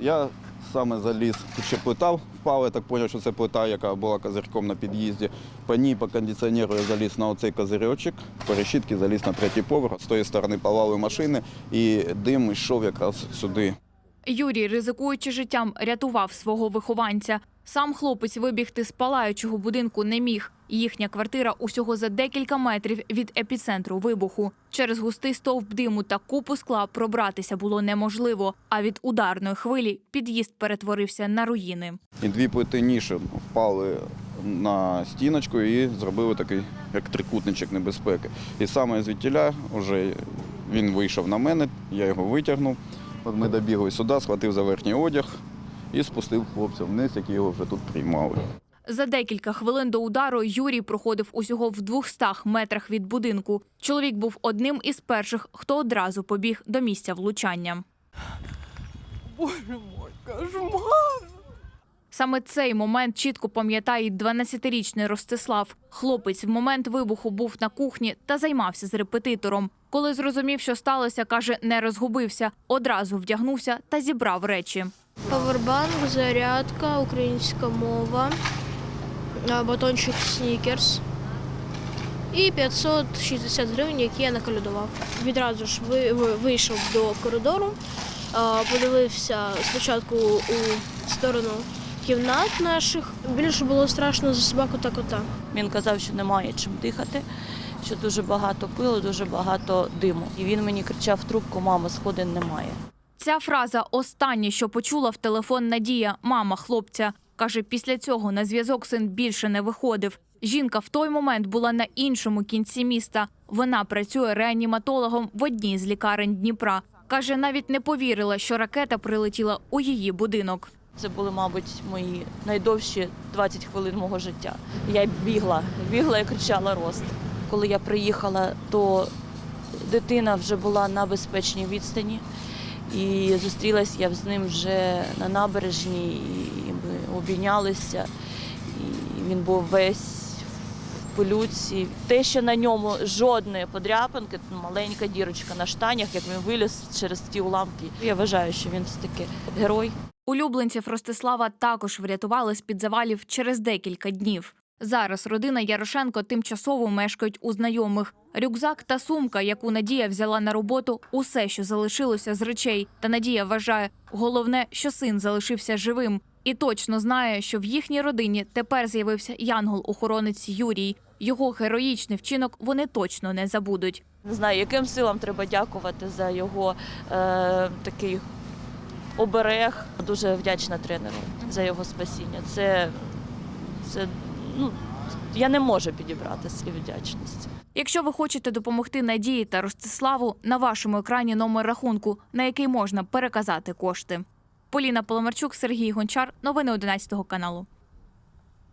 Я саме заліз, ще плита впала, я так зрозумів, що це плита, яка була козирьком на під'їзді. По ній, по кондиціонеру я заліз на оцей козирьочок, по решітки заліз на третій поверх. З тої сторони палали машини, і дим йшов якраз сюди. Юрій, ризикуючи життям, рятував свого вихованця. Сам хлопець вибігти з палаючого будинку не міг. Їхня квартира усього за декілька метрів від епіцентру вибуху. Через густий стовп диму та купу скла пробратися було неможливо. А від ударної хвилі під'їзд перетворився на руїни. І дві плити ніші впали на стіночку і зробили такий як трикутничок небезпеки. І саме звідтіля вже він вийшов на мене, я його витягнув. От ми добігли сюди, схватив за верхній одяг і спустив хлопця вниз, які його вже тут приймали. За декілька хвилин до удару Юрій проходив усього в 200 метрах від будинку. Чоловік був одним із перших, хто одразу побіг до місця влучання. Боже мой, кошмар! Саме цей момент чітко пам'ятає й 12-річний Ростислав. Хлопець в момент вибуху був на кухні та займався з репетитором. Коли зрозумів, що сталося, каже, не розгубився. Одразу вдягнувся та зібрав речі. Павербанк, зарядка, українська мова, батончик снікерс і 560 гривень, які я наколядував. Відразу ж ви- ви- вийшов до коридору, подивився спочатку у сторону кімнат наших. Більше було страшно за собаку та кота. Він казав, що немає чим дихати, що дуже багато пилу, дуже багато диму. І він мені кричав в трубку: мамо, сходин немає. Ця фраза останнє, що почула в телефон Надія, мама хлопця. Каже, після цього на зв'язок син більше не виходив. Жінка в той момент була на іншому кінці міста. Вона працює реаніматологом в одній з лікарень Дніпра. Каже, навіть не повірила, що ракета прилетіла у її будинок. Це були, мабуть, мої найдовші 20 хвилин мого життя. Я бігла, бігла і кричала рост. Коли я приїхала, то дитина вже була на безпечній відстані. І зустрілась я з ним вже на набережній, і ми обійнялися. І він був весь в пилюці. Те, що на ньому жодної подряпинки, маленька дірочка на штанях, як він виліз через ті уламки. Я вважаю, що він все-таки герой. Улюбленців Ростислава також врятували з під завалів через декілька днів. Зараз родина Ярошенко тимчасово мешкають у знайомих. Рюкзак та сумка, яку Надія взяла на роботу, усе, що залишилося з речей. Та Надія вважає, головне, що син залишився живим, і точно знає, що в їхній родині тепер з'явився янгол-охоронець Юрій. Його героїчний вчинок вони точно не забудуть. Не знаю, яким силам треба дякувати за його е, такий оберег. Дуже вдячна тренеру за його спасіння. Це, це ну, я не можу підібрати слів вдячності. Якщо ви хочете допомогти Надії та Ростиславу, на вашому екрані номер рахунку, на який можна переказати кошти. Поліна Поломарчук, Сергій Гончар. Новини 11 каналу.